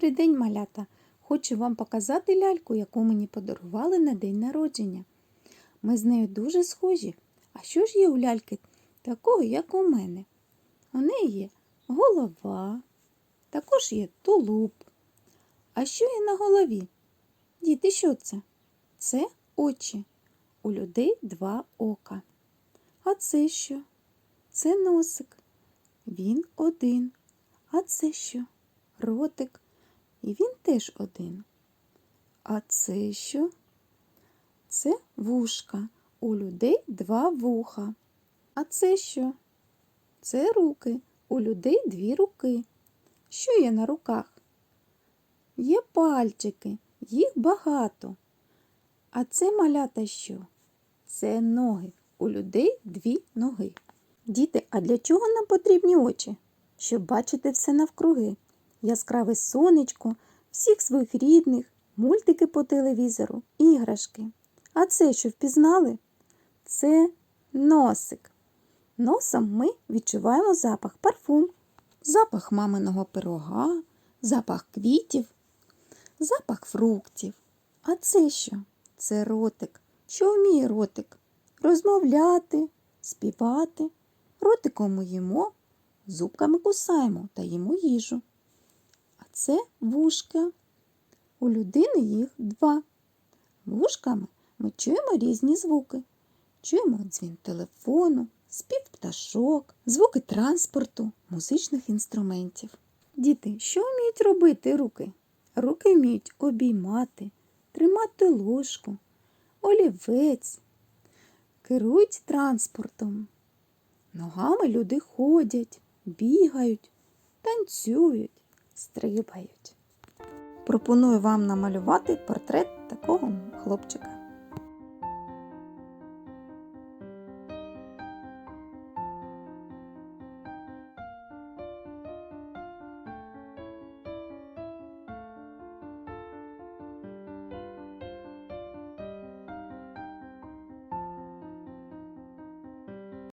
день, малята! Хочу вам показати ляльку, яку мені подарували на день народження. Ми з нею дуже схожі. А що ж є у ляльки такого, як у мене? У неї є голова, також є тулуб. А що є на голові? Діти, що це? Це очі. У людей два ока. А це що? Це носик. Він один. А це що? Ротик. І він теж один. А це що? Це вушка. У людей два вуха. А це що? Це руки. У людей дві руки. Що є на руках? Є пальчики, їх багато. А це малята що? Це ноги. У людей дві ноги. Діти, а для чого нам потрібні очі? Щоб бачити все навкруги. Яскраве сонечко, всіх своїх рідних, мультики по телевізору, іграшки. А це що впізнали? Це носик. Носом ми відчуваємо запах парфум, запах маминого пирога, запах квітів, запах фруктів. А це що? Це ротик. Що вміє ротик? Розмовляти, співати. Ротиком ми їмо, зубками кусаємо та їмо їжу. Це вушка. У людини їх два. Вушками ми чуємо різні звуки. Чуємо дзвін телефону, спів пташок, звуки транспорту, музичних інструментів. Діти, що вміють робити руки? Руки вміють обіймати, тримати ложку, олівець, керують транспортом. Ногами люди ходять, бігають, танцюють, стрибають. Пропоную вам намалювати портрет такого хлопчика.